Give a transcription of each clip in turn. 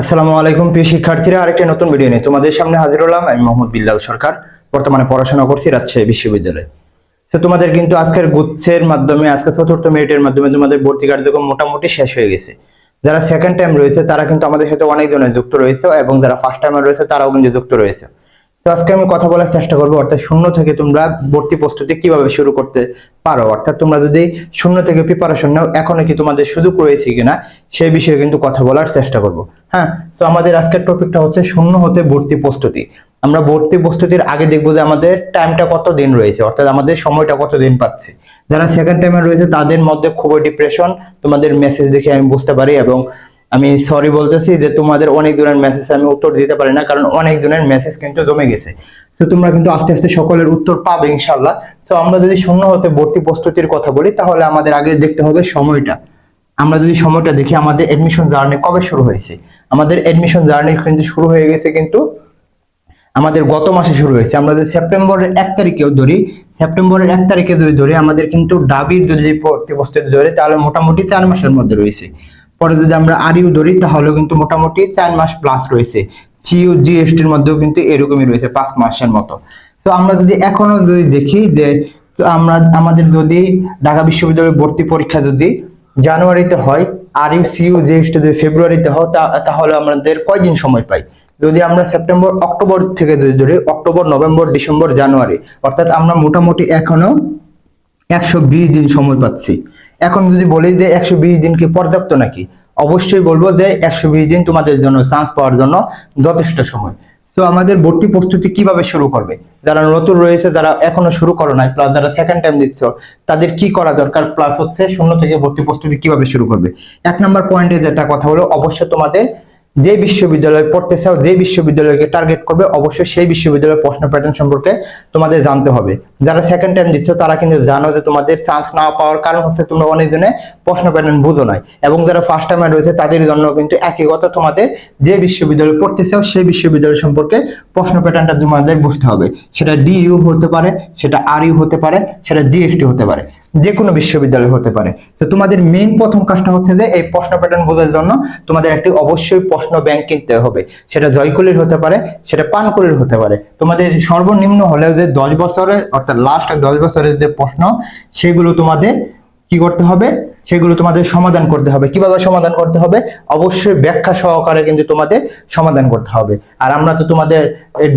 আসসালামু আলাইকুম, প্রিয় শিক্ষার্থীরা, আরেকটি নতুন ভিডিও নিয়ে তোমাদের সামনে হাজির হলাম। আমি মোহাম্মদ বিল্লাল সরকার, বর্তমানে পড়াশোনা করছি রাজশাহী বিশ্ববিদ্যালয়ে। তো তোমাদের কিন্তু আজকের গুচ্ছের মাধ্যমে, আজকে চতুর্থ মিনিটের মাধ্যমে তোমাদের ভর্তি কার্যক্রম মোটামুটি শেষ হয়ে গেছে। যারা সেকেন্ড টাইম রয়েছে, তারা কিন্তু আমাদের সাথে অনেকজনের যুক্ত রয়েছে এবং যারা ফার্স্ট টাইমে রয়েছে, তারাও কিন্তু যুক্ত রয়েছে। তো আজকে আমি কথা বলার চেষ্টা করব, অর্থাৎ শূন্য থেকে তোমরা ভর্তি প্রস্তুতি কীভাবে শুরু করতে পারো? অর্থাৎ তোমরা যদি শূন্য থেকে প্রিপারেশন নাও, এখনও কি তোমাদের সুযোগ রয়েছে কিনা, সেই বিষয়ে কিন্তু কথা বলার চেষ্টা করব। হ্যাঁ তো আমাদের আজকের টপিকটা হচ্ছে শূন্য হতে ভর্তি প্রস্তুতি। আমরা ভর্তি প্রস্তুতির আগে দেখব যে আমাদের টাইমটা কত দিন রয়েছে, অর্থাৎ আমাদের সময়টা কত দিন পাচ্ছে। যারা সেকেন্ড টাইমে রয়েছে, তাদের মধ্যে খুবই ডিপ্রেশন তোমাদের মেসেজ দেখে আমি বুঝতে পারি এবং আমি সরি বলতেছি যে তোমাদের অনেক জনের মেসেজ আমি উত্তর দিতে পারি না, কারণ অনেক জনের মেসেজ কিন্তু জমে গেছে। তো তোমরা কিন্তু আস্তে আস্তে সকলের উত্তর পাবে ইনশাল্লাহ তো আমরা যদি শূন্য হতে ভর্তি প্রস্তুতির কথা বলি, তাহলে আমাদের আগে দেখতে হবে সময়টা। আমরা যদি সময়টা দেখি, আমাদের এডমিশন জার্নি কবে শুরু হয়েছে? আমাদের এডমিশন জার্নি কিন্তু শুরু হয়ে গেছে কিন্তু আমাদের গত মাসে শুরু হয়েছে। আমরা যদি সেপ্টেম্বরের এক তারিখেও ধরি, সেপ্টেম্বরের এক তারিখে যদি ধরি, আমাদের কিন্তু ডাবির যদি ভর্তি প্রস্তুতি ধরে, তাহলে মোটামুটি চার মাসের মধ্যে রয়েছে। পরে যদি আমরা আরিউ ধরি, তাহলেও কিন্তু মোটামুটি চার মাস প্লাস রয়েছে। সিইউ জিএসটির মধ্যেও কিন্তু এরকমই রয়েছে পাঁচ মাসের মতো। তো আমরা যদি এখনও যদি দেখি যে আমরা, আমাদের যদি ঢাকা বিশ্ববিদ্যালয়ের ভর্তি পরীক্ষা যদি জানুয়ারিতে হয় আর ইউ সিইউ জিএসটি যদি ফেব্রুয়ারিতে হয় তাহলে আমাদের কয়দিন সময় পাই? যদি আমরা সেপ্টেম্বর, অক্টোবর থেকে যদি ধরি, অক্টোবর, নভেম্বর, ডিসেম্বর, জানুয়ারি, অর্থাৎ আমরা মোটামুটি এখনও একশো বিশ দিন সময় পাচ্ছি। এখন যদি বলি যে একশো বিশ দিন কি পর্যাপ্ত নাকি? অবশ্যই বলব যে একশো বিশ দিন তোমাদের জন্য চান্স পাওয়ার জন্য যথেষ্ট সময়। তো আমাদের ভর্তি প্রস্তুতি কীভাবে শুরু করবে? যারা নতুন রয়েছে, যারা এখনও শুরু করো নাই প্লাস যারা সেকেন্ড টাইম দিচ্ছ, তাদের কি করা দরকার? প্লাস হচ্ছে শূন্য থেকে ভর্তি প্রস্তুতি কীভাবে শুরু করবে? এক নম্বর পয়েন্টে যেটা কথা হলো, অবশ্যই তোমাদের যে বিশ্ববিদ্যালয়ে পড়তে চাও যে বিশ্ববিদ্যালয়কে টার্গেট করবে, অবশ্যই সেই বিশ্ববিদ্যালয়ের প্রশ্ন প্যাটার্ন সম্পর্কে তোমাদের জানতে হবে। যারা সেকেন্ড টাইম দিচ্ছ, তারা কিন্তু জানো যে তোমাদের চান্স না পাওয়ার কারণ হচ্ছে তোমরা অনেকজনে প্রশ্ন প্যাটার্ন বুঝো নাই। এবং যারা ফার্স্ট টাইমে রয়েছে, তাদের জন্য কিন্তু একই কথা তোমাদের, যে বিশ্ববিদ্যালয়ে পড়তে চাও সেই বিশ্ববিদ্যালয় সম্পর্কে প্রশ্ন প্যাটার্নটা তোমাদের বুঝতে হবে। সেটা ডিইউ হতে পারে, সেটা আরইউ হতে পারে, সেটা জিএসটি হতে পারে যে কোনো বিশ্ববিদ্যালয় হতে পারে। তো তোমাদের মেইন প্রথম কাজটা হচ্ছে যে, এই প্রশ্ন প্যাটার্ন বোঝার জন্য তোমাদের একটি অবশ্যই প্রশ্ন ব্যাংক কিনতে হবে। সেটা জয়কুলির হতে পারে, সেটা পানকুলির হতে পারে। তোমাদের সর্বনিম্ন হলেও যে দশ বছরের, অর্থাৎ লাস্ট দশ বছরের যে প্রশ্ন, সেগুলো তোমাদের কি করতে হবে? সেগুলো তোমাদের সমাধান করতে হবে। কীভাবে সমাধান করতে হবে? অবশ্যই ব্যাখ্যা সহকারে কিন্তু তোমাদের সমাধান করতে হবে। আর আমরা তো তোমাদের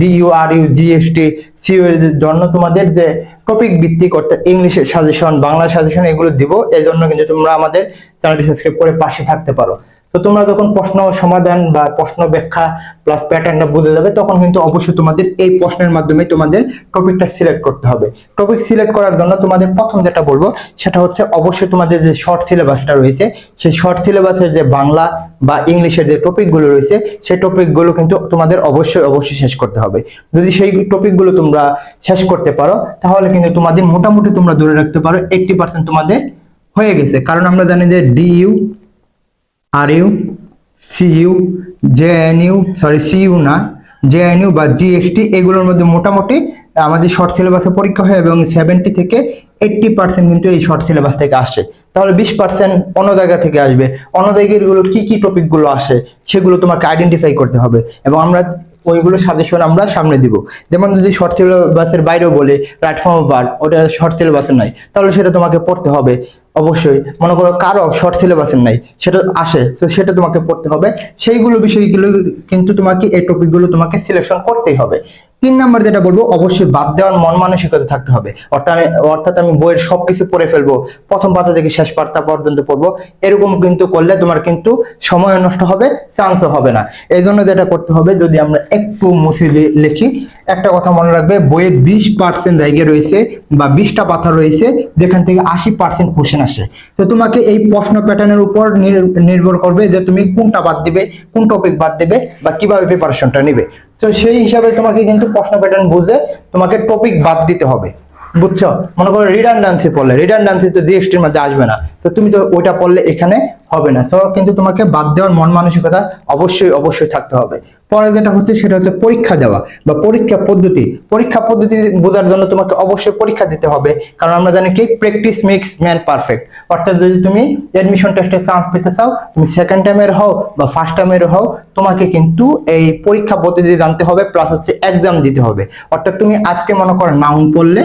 ডিইউ আর ইউ জিএসটি সিও এর জন্য তোমাদের যে টপিক ভিত্তিক অর্থাৎ ইংলিশের সাজেশন বাংলা সাজেশন এগুলো দিব। এই জন্য কিন্তু তোমরা আমাদের চ্যানেলটি সাবস্ক্রাইব করে পাশে থাকতে পারো। তো তোমরা যখন প্রশ্ন সমাধান বা প্রশ্ন ব্যাখ্যা প্লাস প্যাটার্নটা বুঝে যাবে, তখন কিন্তু অবশ্যই তোমাদের এই প্রশ্নের মাধ্যমে তোমাদের টপিকটা সিলেক্ট করতে হবে। টপিক সিলেক্ট করার জন্য তোমাদের প্রথম যেটা বলব, সেটা হচ্ছে অবশ্যই তোমাদের যে শর্ট সিলেবাসটা রয়েছে, সেই শর্ট সিলেবাসের যে বাংলা বা ইংলিশের যে টপিকগুলো রয়েছে, সেই টপিকগুলো কিন্তু তোমাদের অবশ্যই অবশ্যই শেষ করতে হবে। যদি সেই টপিকগুলো তোমরা শেষ করতে পারো, তাহলে কিন্তু তোমাদের মোটামুটি তোমরা ধরে রাখতে পারো এইটটি পার্সেন্ট তোমাদের হয়ে গেছে। কারণ আমরা জানি যে DU R U CU JNU sorry CU না। জেএনইউ বা জিএসটি এগুলোর মধ্যে মোটামুটি আমাদের শর্ট সিলেবাসে পরীক্ষা হয় এবং সেভেন্টি থেকে এইটটি পার্সেন্ট কিন্তু এই শর্ট সিলেবাস থেকে আসে। তাহলে বিশ পার্সেন্ট অন্য জায়গা থেকে আসবে। অন্য জায়গাগুলো কি কি টপিকগুলো আসে, সেগুলো তোমাকে আইডেন্টিফাই করতে হবে এবং আমরা ওইগুলো সাজেশন আমরা সামনে দিব। যেমন যদি শর্ট সিলেবাসের বাইরেও বলে প্ল্যাটফর্ম বার ওটা শর্ট সিলেবাসে নাই। তাহলে সেটা তোমাকে পড়তে হবে। অবশ্যই। মনে করো কারও শর্ট সিলেবাসের নাই, সেটা আসে, তো সেটা তোমাকে পড়তে হবে। সেইগুলো বিষয়গুলো কিন্তু তোমাকে, এই টপিকগুলো তোমাকে সিলেকশন করতেই হবে। তিন নাম্বার যেটা বলব, অবশ্যই বাদ দেওয়ার মন মানসিকতা থাকতে হবে। অর্থাৎ আমি অর্থাৎ আমি বইয়ের সবকিছু পড়ে ফেলব। প্রথম পাতা থেকে শেষ পাতা পর্যন্ত পড়ব। এরকম কিন্তু করলে তোমার কিন্তু সময় নষ্ট হবে চান্সও হবে না। এই জন্য যেটা করতে হবে, যদি আমরা একটু মুছে লিখি, একটা কথা মনে রাখবে বইয়ের বিশ পার্সেন্ট জায়গা রয়েছে বা বিশটা পাতা রয়েছে, যেখান থেকে আশি পার্সেন্ট কোশ্চেন আসে। তো তোমাকে এই প্রশ্ন প্যাটার্নের উপর নির্ভর করবে যে তুমি কোনটা বাদ দিবে, কোন টপিক বাদ দিবে, বা কীভাবে প্রিপারেশনটা নিবে। তো সেই হিসাবে তোমাকে কিন্তু প্রশ্ন প্যাটার্ন বুঝে তোমাকে টপিক বাদ দিতে হবে। বুঝছ? মনে করো রিডান্ডান্সি পড়লে রিডান্ডান্সি তো ডিএসটির মধ্যে আসবে না। তো তুমি তো ওইটা পড়লে এখানে হবে না। তো কিন্তু তোমাকে বাদ দেওয়ার মন মানসিকতা অবশ্যই অবশ্যই থাকতে হবে। পরে যেটা হচ্ছে সেটা হচ্ছে পরীক্ষা দেওয়া বা পরীক্ষা পদ্ধতি। পরীক্ষা পদ্ধতি বোঝার জন্য তোমাকে অবশ্যই পরীক্ষা দিতে হবে, কারণ আমরা জানি কি প্র্যাকটিস মেক্স ম্যান পারফেক্ট অর্থাৎ যদি তুমি অ্যাডমিশন টেস্টে চান্স পেতে চাও, তুমি সেকেন্ড টাইমের হও বা ফার্স্ট টাইমের হও, তোমাকে কিন্তু এই পরীক্ষা পদ্ধতি জানতে হবে প্লাস হচ্ছে এক্সাম দিতে হবে। অর্থাৎ তুমি আজকে মনে করো নাউন পড়লে,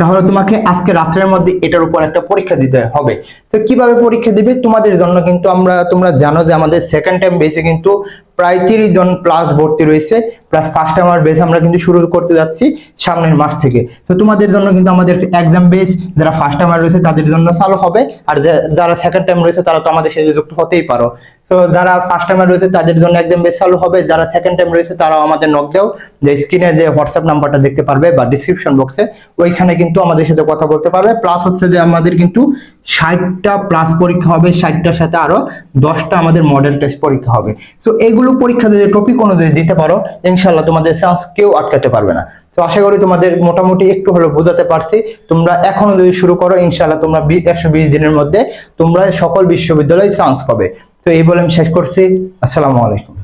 তাহলে তোমাকে আজকে রাত্রের মধ্যে এটার উপর একটা পরীক্ষা দিতে হবে। তো কীভাবে পরীক্ষা দিবে? তোমাদের জন্য কিন্তু আমরা, তোমরা জানো যে আমাদের সেকেন্ড টাইম বেসে কিন্তু প্রায় তিরিশ জন প্লাস ভর্তি রয়েছে। প্লাস ফার্স্ট টাইমার বেস আমরা কিন্তু শুরু করতে যাচ্ছি সামনের মাস থেকে। তো তোমাদের জন্য কিন্তু আমাদের এক্সাম বেস যারা ফার্স্ট টাইমার রয়েছে তাদের জন্য চালু হবে। আর যারা সেকেন্ড টাইম রয়েছে তারা তো আমাদের সাথে যুক্ত হতেই পারো। তো যারা ফার্স্ট টাইমার রয়েছে তাদের জন্য একদম বেশ চালু হবে। যারা সেকেন্ড টাইম রয়েছে তারাও আমাদের নক দাও যে স্ক্রিনে যে হোয়াটসঅ্যাপ নাম্বারটা দেখতে পারবে বা ডিসক্রিপশন বক্সে ওইখানে কিন্তু আমাদের সাথে কথা বলতে পারবে। প্লাস হচ্ছে যে আমাদের কিন্তু ষাটটা প্লাস পরীক্ষা হবে, ষাটটার সাথে আরও দশটা আমাদের মডেল টেস্ট পরীক্ষা হবে। তো এগুলো পরীক্ষা যদি টপিক অনুযায়ী দিতে পারো ইনশাল্লাহ তোমাদের চান্স কেউ আটকাতে পারবে না। তো আশা করি তোমাদের মোটামুটি একটু হলেও বোঝাতে পারছি। তোমরা এখনও যদি শুরু করো ইনশাল্লাহ তোমরা একশো বিশ দিনের মধ্যে তোমরা সকল বিশ্ববিদ্যালয়ে চান্স পাবে। তো এই বলে আমি শেষ করছি। আসসালামু আলাইকুম।